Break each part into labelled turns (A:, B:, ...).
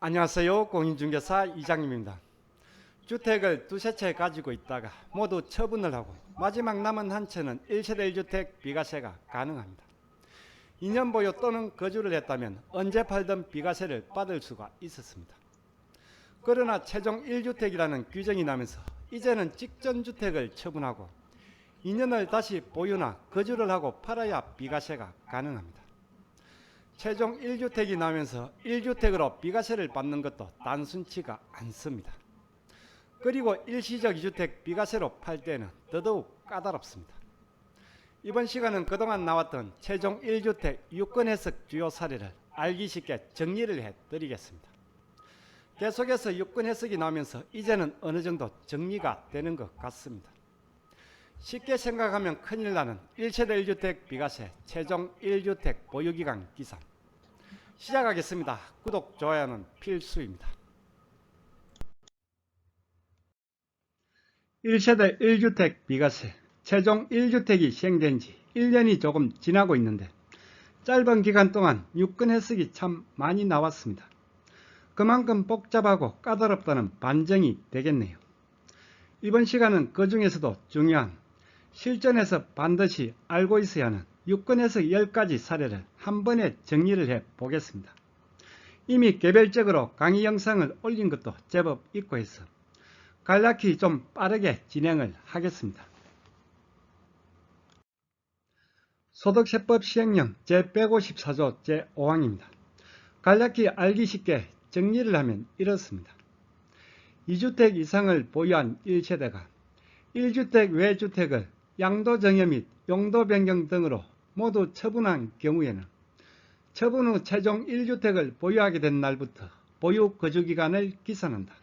A: 안녕하세요. 공인중개사 이장님입니다. 주택을 두세 채 가지고 있다가 모두 처분을 하고 마지막 남은 한 채는 1세대 1주택 비과세가 가능합니다. 2년 보유 또는 거주를 했다면 언제 팔든 비과세를 받을 수가 있었습니다. 그러나 최종 1주택이라는 규정이 나면서 이제는 직전 주택을 처분하고 2년을 다시 보유나 거주를 하고 팔아야 비과세가 가능합니다. 최종 1주택이 나면서 1주택으로 비과세를 받는 것도 단순치가 않습니다. 그리고 일시적 2주택 비과세로 팔 때는 더더욱 까다롭습니다. 이번 시간은 그동안 나왔던 최종 1주택 유권 해석 주요 사례를 알기 쉽게 정리를 해드리겠습니다. 계속해서 유권 해석이 나오면서 이제는 어느 정도 정리가 되는 것 같습니다. 쉽게 생각하면 큰일 나는 1세대 1주택 비과세 최종 1주택 보유기간 기산 시작하겠습니다. 구독, 좋아요는 필수입니다. 1세대 1주택 비과세 최종 1주택이 시행된 지 1년이 조금 지나고 있는데 짧은 기간 동안 유권 해석이 참 많이 나왔습니다. 그만큼 복잡하고 까다롭다는 반정이 되겠네요. 이번 시간은 그 중에서도 중요한 실전에서 반드시 알고 있어야 하는 유권 해석 10가지 사례를 한 번에 정리를 해 보겠습니다. 이미 개별적으로 강의 영상을 올린 것도 제법 있고 해서 간략히 좀 빠르게 진행을 하겠습니다. 소득세법 시행령 제154조 제5항입니다. 간략히 알기 쉽게 정리를 하면 이렇습니다. 2주택 이상을 보유한 1세대가 1주택 외 주택을 양도 정여 및 용도 변경 등으로 모두 처분한 경우에는 처분 후 최종 1주택을 보유하게 된 날부터 보유 거주 기간을 기산한다.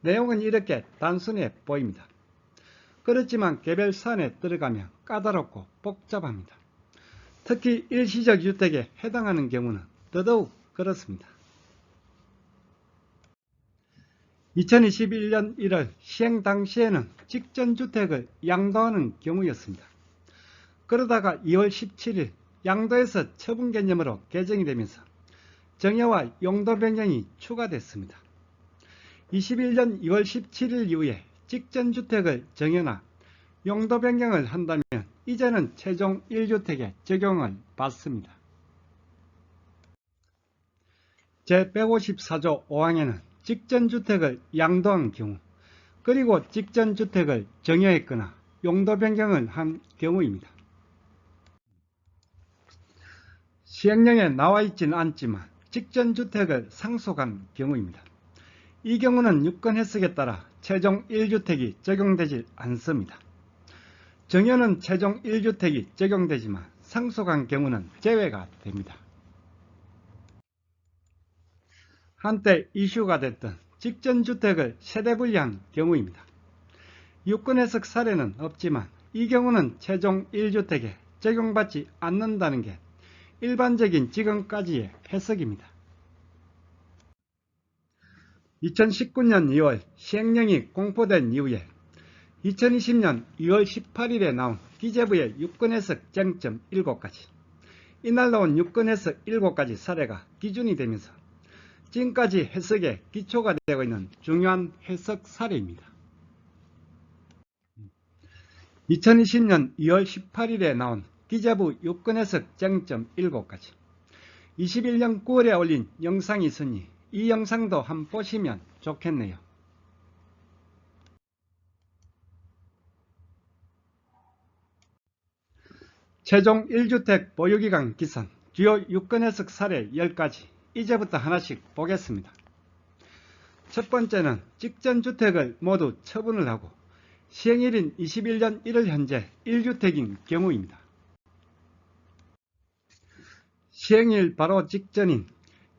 A: 내용은 이렇게 단순해 보입니다. 그렇지만 개별 사안에 들어가면 까다롭고 복잡합니다. 특히 일시적 주택에 해당하는 경우는 더더욱 그렇습니다. 2021년 1월 시행 당시에는 직전 주택을 양도하는 경우였습니다. 그러다가 2월 17일 양도에서 처분 개념으로 개정이 되면서 정여와 용도 변경이 추가됐습니다. 21년 2월 17일 이후에 직전 주택을 정여나 용도 변경을 한다면 이제는 최종 1주택에 적용을 받습니다. 제154조 5항에는 직전 주택을 양도한 경우 그리고 직전 주택을 정여했거나 용도 변경을 한 경우입니다. 시행령에 나와 있지는 않지만 직전 주택을 상속한 경우입니다. 이 경우는 유권 해석에 따라 최종 1주택이 적용되지 않습니다. 정여는 최종 1주택이 적용되지만 상속한 경우는 제외가 됩니다. 한때 이슈가 됐던 직전 주택을 세대 분리한 경우입니다. 유권 해석 사례는 없지만 이 경우는 최종 1주택에 적용받지 않는다는 게 일반적인 지금까지의 해석입니다. 2019년 2월 시행령이 공포된 이후에 2020년 2월 18일에 나온 기재부의 유권해석 쟁점 7가지 이날 나온 유권해석 7가지 사례가 기준이 되면서 지금까지 해석에 기초가 되고 있는 중요한 해석 사례입니다. 2020년 2월 18일에 나온 기재부 유권해석 쟁점 7가지 21년 9월에 올린 영상이 있으니 이 영상도 한번 보시면 좋겠네요. 최종 1주택 보유기간 기산 주요 유권해석 사례 10가지 이제부터 하나씩 보겠습니다. 첫 번째는 직전 주택을 모두 처분을 하고 시행일인 21년 1월 현재 1주택인 경우입니다. 시행일 바로 직전인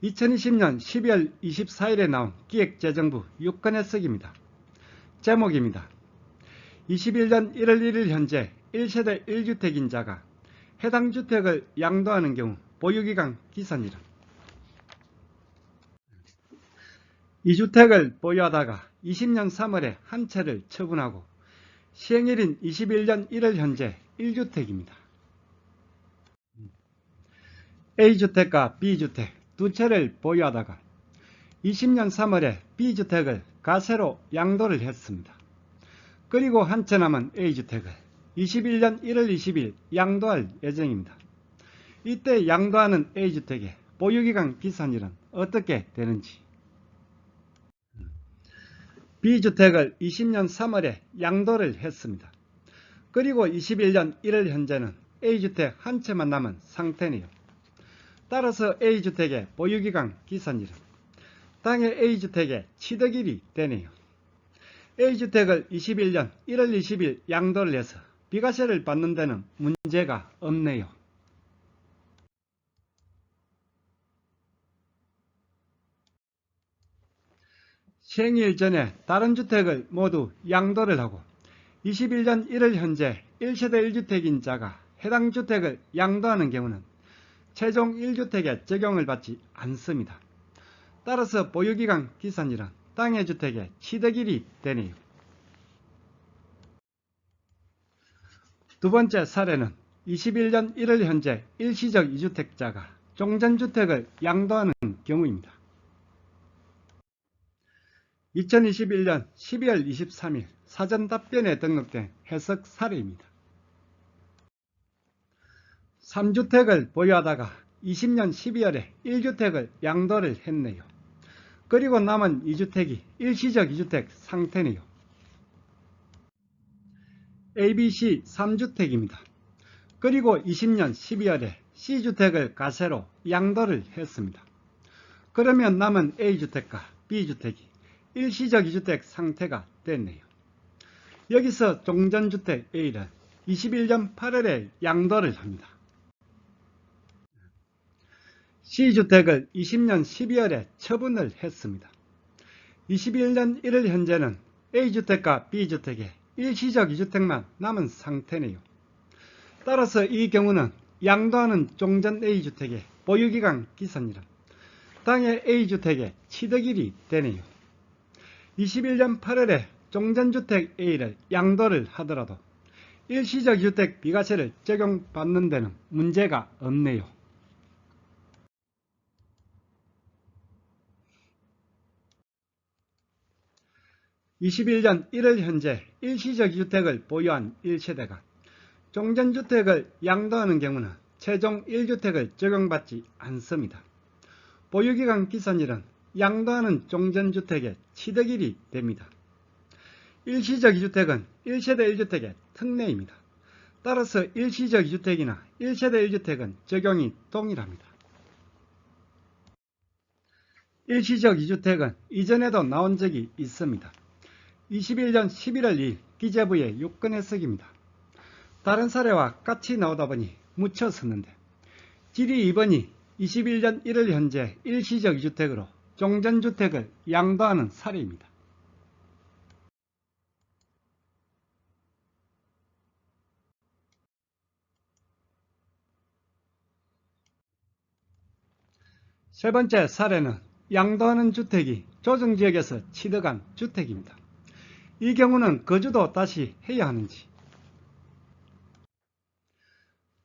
A: 2020년 12월 24일에 나온 기획재정부 유권해석입니다. 제목입니다. 21년 1월 1일 현재 1세대 1주택인 자가 해당 주택을 양도하는 경우 보유기간 기산이라 2주택을 보유하다가 20년 3월에 한 채를 처분하고 시행일인 21년 1월 현재 1주택입니다. A주택과 B주택 두 채를 보유하다가 20년 3월에 B주택을 가세로 양도를 했습니다. 그리고 한 채 남은 A주택을 21년 1월 20일 양도할 예정입니다. 이때 양도하는 A주택의 보유기간 기산일은 어떻게 되는지 B주택을 20년 3월에 양도를 했습니다. 그리고 21년 1월 현재는 A주택 한 채만 남은 상태네요. 따라서 A주택의 보유기간 기산일은 땅의 A주택의 취득일이 되네요. A주택을 21년 1월 20일 양도를 해서 비과세를 받는 데는 문제가 없네요. 생일 전에 다른 주택을 모두 양도를 하고 21년 1월 현재 1세대 1주택인 자가 해당 주택을 양도하는 경우는 최종 1주택에 적용을 받지 않습니다. 따라서 보유기간 기산일은 땅의 주택의 취득일이 되네요. 두 번째 사례는 21년 1월 현재 일시적 2주택자가 종전주택을 양도하는 경우입니다. 2021년 12월 23일 사전 답변에 등록된 해석 사례입니다. 3주택을 보유하다가 20년 12월에 1주택을 양도를 했네요. 그리고 남은 2주택이 일시적 2주택 상태네요. ABC 3주택입니다. 그리고 20년 12월에 C주택을 가세로 양도를 했습니다. 그러면 남은 A주택과 B주택이 일시적 2주택 상태가 됐네요. 여기서 종전주택 A를 21년 8월에 양도를 합니다. C주택을 20년 12월에 처분을 했습니다. 21년 1월 현재는 A주택과 B주택에 일시적 2주택만 남은 상태네요. 따라서 이 경우는 양도하는 종전 A주택의 보유기간 기산이라 땅의 A주택의 취득일이 되네요. 21년 8월에 종전주택 A를 양도를 하더라도 일시적 주택 비과세를 적용받는 데는 문제가 없네요. (21년 1월) 현재 일시적 주택을 보유한 1세대가 종전주택을 양도하는 경우는 최종 1주택을 적용받지 않습니다. 보유기간 기산일은 양도하는 종전주택의 취득일이 됩니다. 일시적 2주택은 1세대 1주택의 특례입니다. 따라서 일시적 2주택이나 1세대 1주택은 적용이 동일합니다. 일시적 2주택은 이전에도 나온 적이 있습니다. 21년 11월 2일 기재부의 요건 해석입니다. 다른 사례와 같이 나오다 보니 묻혀섰는데 질의 2번이 21년 1월 현재 일시적 2주택으로 종전주택을 양도하는 사례입니다. 세 번째 사례는 양도하는 주택이 조정지역에서 취득한 주택입니다. 이 경우는 거주도 다시 해야 하는지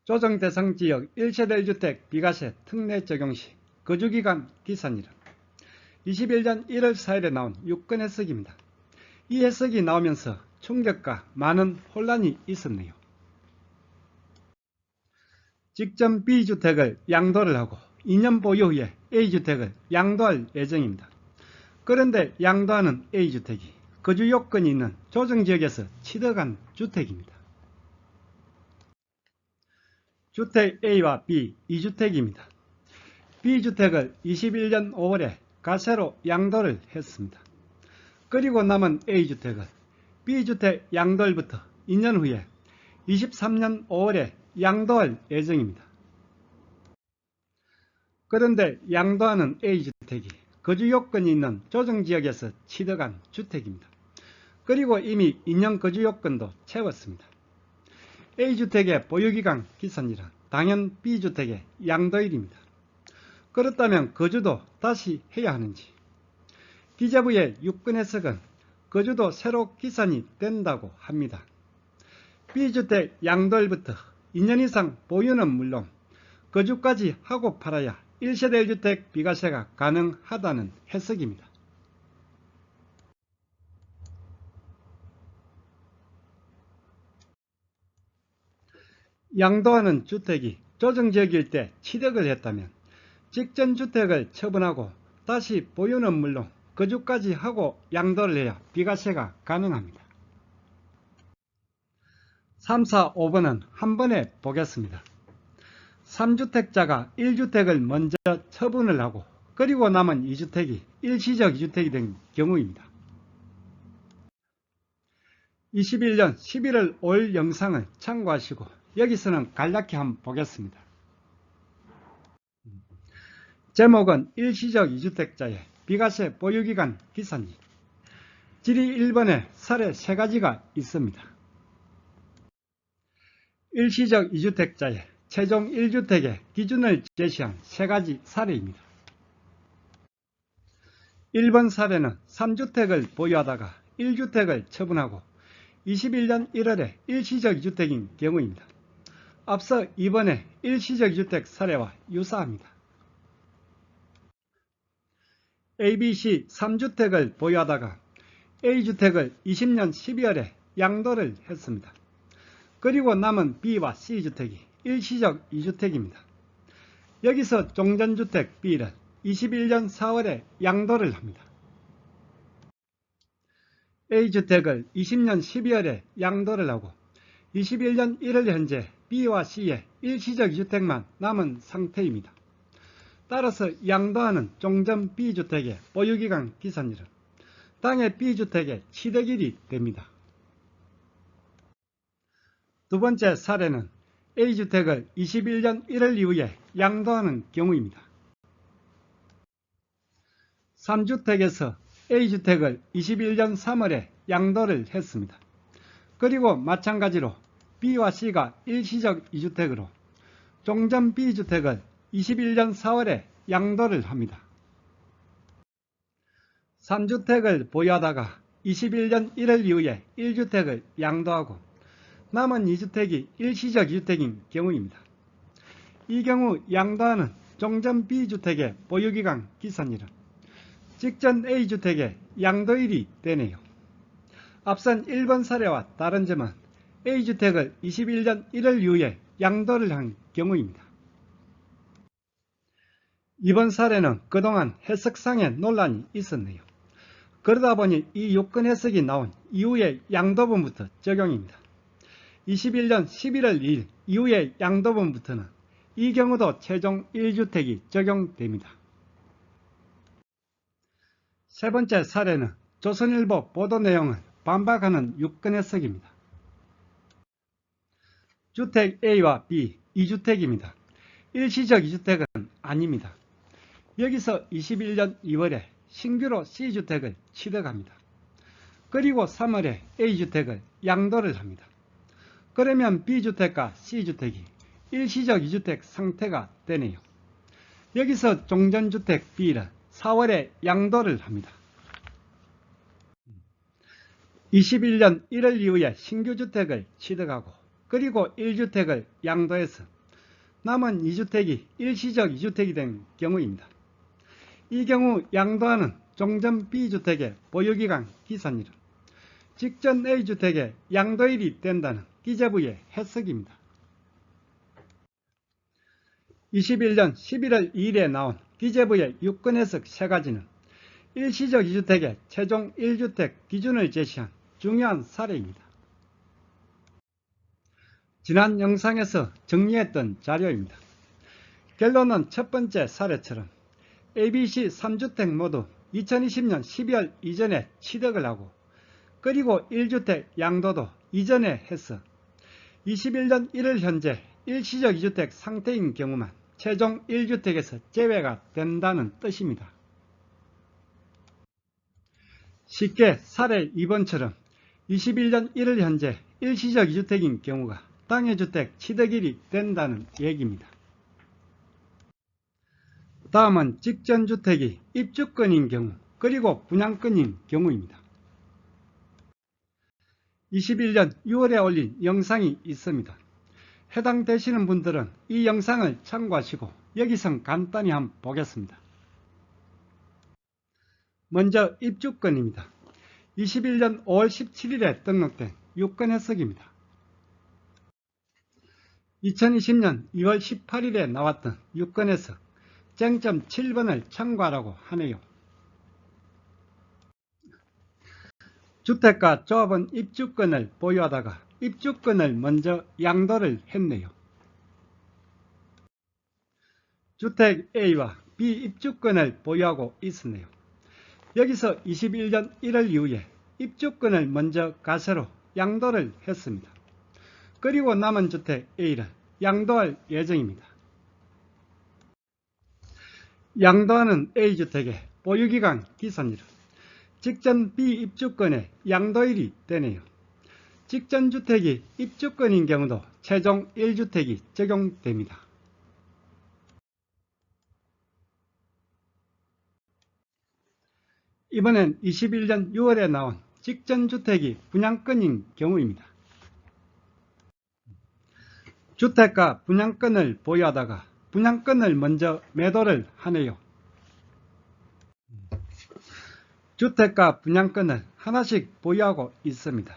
A: 조정 대상 지역 1세대 1주택 비과세 특례 적용 시 거주기간 기산일은 21년 1월 4일에 나온 유권 해석입니다. 이 해석이 나오면서 충격과 많은 혼란이 있었네요. 직전 B주택을 양도를 하고 2년 보유 후에 A주택을 양도할 예정입니다. 그런데 양도하는 A주택이 거주 요건이 있는 조정지역에서 취득한 주택입니다. 주택 A와 B 2주택입니다. B주택을 21년 5월에 가세로 양도를 했습니다. 그리고 남은 A주택을 B주택 양도일부터 2년 후에 23년 5월에 양도할 예정입니다. 그런데 양도하는 A주택이 거주 요건이 있는 조정지역에서 취득한 주택입니다. 그리고 이미 2년 거주 요건도 채웠습니다. A주택의 보유기간 기산이라 당연 B주택의 양도일입니다. 그렇다면 거주도 다시 해야 하는지 기재부의 육군 해석은 거주도 새로 기산이 된다고 합니다. B주택 양도일부터 2년 이상 보유는 물론 거주까지 하고 팔아야 1세대 1주택 비과세가 가능하다는 해석입니다. 양도하는 주택이 조정지역일 때 취득을 했다면 직전 주택을 처분하고 다시 보유는 물론 거주까지 하고 양도를 해야 비과세가 가능합니다. 3, 4, 5번은 한 번에 보겠습니다. 3주택자가 1주택을 먼저 처분을 하고 그리고 남은 2주택이 일시적 2주택이 된 경우입니다. 21년 11월 5일 영상을 참고하시고 여기서는 간략히 한번 보겠습니다. 제목은 일시적 2주택자의 비과세 보유기간 기산일 질의 1번에 사례 3가지가 있습니다. 일시적 2주택자의 최종 1주택의 기준을 제시한 3가지 사례입니다. 1번 사례는 3주택을 보유하다가 1주택을 처분하고 21년 1월에 일시적 2주택인 경우입니다. 앞서 2번의 일시적 2주택 사례와 유사합니다. ABC 3주택을 보유하다가 A주택을 20년 12월에 양도를 했습니다. 그리고 남은 B와 C주택이 일시적 2주택입니다. 여기서 종전주택 B를 21년 4월에 양도를 합니다. A주택을 20년 12월에 양도를 하고 21년 1월 현재 B와 C의 일시적 2주택만 남은 상태입니다. 따라서 양도하는 종전 B주택의 보유기간 기산일은 땅의 B주택의 취득일이 됩니다. 두 번째 사례는 A주택을 21년 1월 이후에 양도하는 경우입니다. 3주택에서 A주택을 21년 3월에 양도를 했습니다. 그리고 마찬가지로 B와 C가 일시적 2주택으로 종전 B주택을 21년 4월에 양도를 합니다. 3주택을 보유하다가 21년 1월 이후에 1주택을 양도하고 남은 2주택이 일시적 2주택인 경우입니다. 이 경우 양도하는 종전 B주택의 보유기간 기산일은 직전 A주택의 양도일이 되네요. 앞선 1번 사례와 다른 점은 A주택을 21년 1월 이후에 양도를 한 경우입니다. 이번 사례는 그동안 해석상의 논란이 있었네요. 그러다 보니 이 요건 해석이 나온 이후의 양도분부터 적용입니다. 21년 11월 2일 이후의 양도분부터는 이 경우도 최종 1주택이 적용됩니다. 세 번째 사례는 조선일보 보도 내용을 반박하는 유권 해석입니다. 주택 A와 B 2주택입니다. 일시적 2주택은 아닙니다. 여기서 21년 2월에 신규로 C주택을 취득합니다. 그리고 3월에 A주택을 양도를 합니다. 그러면 B주택과 C주택이 일시적 2주택 상태가 되네요. 여기서 종전주택 B를 4월에 양도를 합니다. 21년 1월 이후에 신규주택을 취득하고 그리고 1주택을 양도해서 남은 2주택이 일시적 2주택이 된 경우입니다. 이 경우 양도하는 종전 B주택의 보유기간 기산일은 직전 A주택의 양도일이 된다는 기재부의 해석입니다. 21년 11월 2일에 나온 기재부의 유권 해석 세 가지는 일시적 2주택의 최종 1주택 기준을 제시한 중요한 사례입니다. 지난 영상에서 정리했던 자료입니다. 결론은 첫 번째 사례처럼 ABC 3주택 모두 2020년 12월 이전에 취득을 하고 그리고 1주택 양도도 이전에 해서 21년 1월 현재 일시적 2주택 상태인 경우만 최종 1주택에서 제외가 된다는 뜻입니다. 쉽게 사례 2번처럼 21년 1월 현재 일시적 2주택인 경우가 땅의 주택 취득일이 된다는 얘기입니다. 다음은 직전주택이 입주권인 경우 그리고 분양권인 경우입니다. 21년 6월에 올린 영상이 있습니다. 해당되시는 분들은 이 영상을 참고하시고 여기선 간단히 한번 보겠습니다. 먼저 입주권입니다. 21년 5월 17일에 등록된 유권 해석입니다. 2020년 2월 18일에 나왔던 유권 해석 쟁점 7번을 참고하라고 하네요. 주택가 조합은 입주권을 보유하다가 입주권을 먼저 양도를 했네요. 주택 A와 B 입주권을 보유하고 있었네요. 여기서 21년 1월 이후에 입주권을 먼저 가세로 양도를 했습니다. 그리고 남은 주택 A를 양도할 예정입니다. 양도하는 A주택의 보유기간 기산일은 직전 B 입주권의 양도일이 되네요. 직전 주택이 입주권인 경우도 최종 1주택이 적용됩니다. 이번엔 21년 6월에 나온 직전 주택이 분양권인 경우입니다. 주택가 분양권을 보유하다가 분양권을 먼저 매도를 하네요. 주택가 분양권을 하나씩 보유하고 있습니다.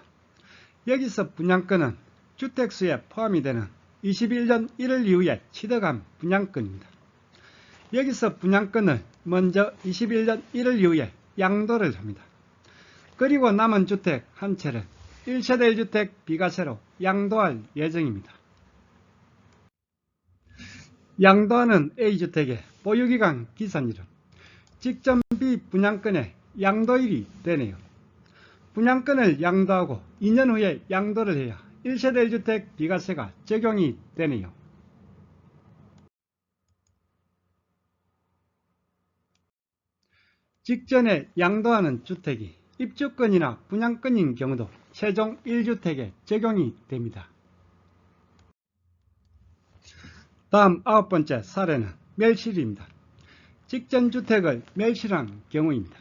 A: 여기서 분양권은 주택수에 포함이 되는 21년 1월 이후에 취득한 분양권입니다. 여기서 분양권을 먼저 21년 1월 이후에 양도를 합니다. 그리고 남은 주택 한 채를 1세대 1주택 비과세로 양도할 예정입니다. 양도하는 A주택의 보유기간 기산일은 직전 B 분양권의 양도일이 되네요. 분양권을 양도하고 2년 후에 양도를 해야 1세대 1주택 비과세가 적용이 되네요. 직전에 양도하는 주택이 입주권이나 분양권인 경우도 최종 1주택에 적용이 됩니다. 다음 아홉 번째 사례는 멸실입니다. 직전 주택을 멸실한 경우입니다.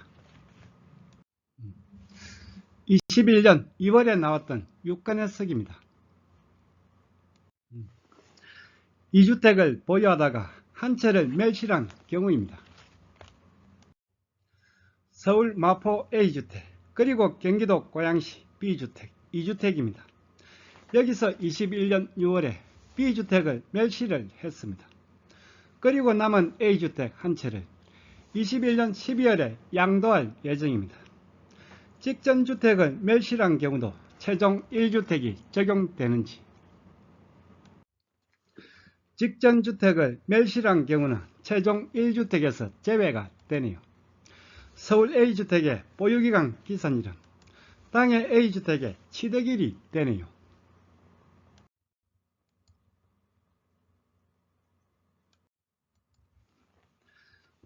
A: 21년 2월에 나왔던 유권 해석입니다. 이 주택을 보유하다가 한 채를 멸실한 경우입니다. 서울 마포 A주택 그리고 경기도 고양시 B주택 2주택입니다. 여기서 21년 6월에 B주택을 멸실을 했습니다. 그리고 남은 A주택 한 채를 21년 12월에 양도할 예정입니다. 직전 주택을 멸실한 경우도 최종 1주택이 적용되는지 직전 주택을 멸실한 경우는 최종 1주택에서 제외가 되네요. 서울 A주택의 보유기간 기산일은 땅의 A주택의 취득일이 되네요.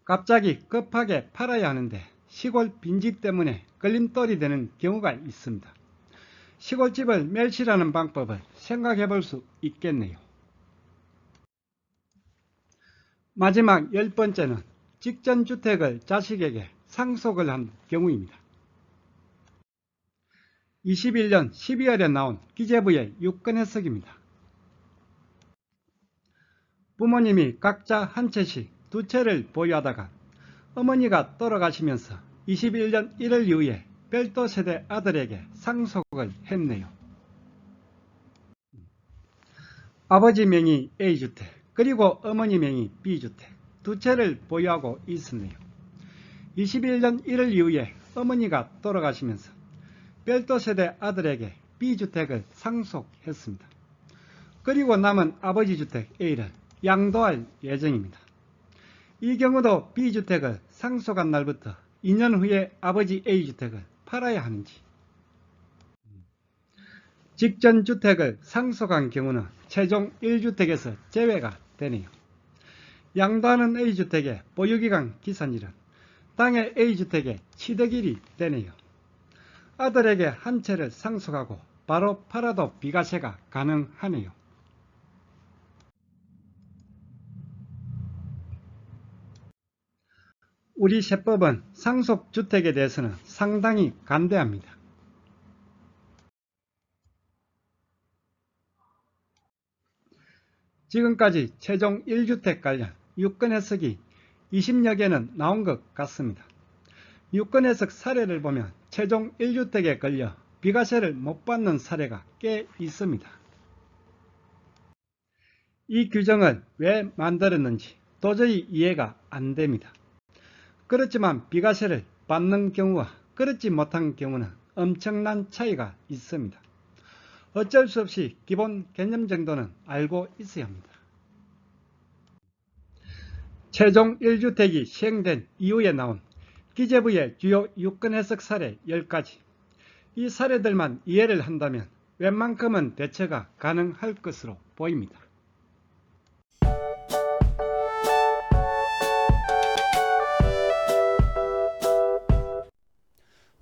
A: 갑자기 급하게 팔아야 하는데 시골 빈집 때문에 걸림돌이 되는 경우가 있습니다. 시골집을 멸실하는 방법을 생각해 볼 수 있겠네요. 마지막 열 번째는 직전 주택을 자식에게 상속을 한 경우입니다. 21년 12월에 나온 기재부의 유권 해석입니다. 부모님이 각자 한 채씩 두 채를 보유하다가 어머니가 돌아가시면서 21년 1월 이후에 별도 세대 아들에게 상속을 했네요. 아버지 명의 A주택 그리고 어머니 명의 B주택 두 채를 보유하고 있었네요. 21년 1월 이후에 어머니가 돌아가시면서 별도 세대 아들에게 B주택을 상속했습니다. 그리고 남은 아버지 주택 A를 양도할 예정입니다. 이 경우도 B주택을 상속한 날부터 2년 후에 아버지 A주택을 팔아야 하는지 직전 주택을 상속한 경우는 최종 1주택에서 제외가 되네요. 양도하는 A주택의 보유기간 기산일은 땅의 A주택의 취득일이 되네요. 아들에게 한 채를 상속하고 바로 팔아도 비과세가 가능하네요. 우리 세법은 상속주택에 대해서는 상당히 간대합니다. 지금까지 최종 1주택 관련 유권 해석이 20여 개는 나온 것 같습니다. 유권 해석 사례를 보면 최종 1주택에 걸려 비과세를 못 받는 사례가 꽤 있습니다. 이 규정을 왜 만들었는지 도저히 이해가 안 됩니다. 그렇지만 비과세를 받는 경우와 그렇지 못한 경우는 엄청난 차이가 있습니다. 어쩔 수 없이 기본 개념 정도는 알고 있어야 합니다. 최종 1주택이 시행된 이후에 나온 기재부의 주요 유권 해석 사례 10가지. 이 사례들만 이해를 한다면 웬만큼은 대처가 가능할 것으로 보입니다.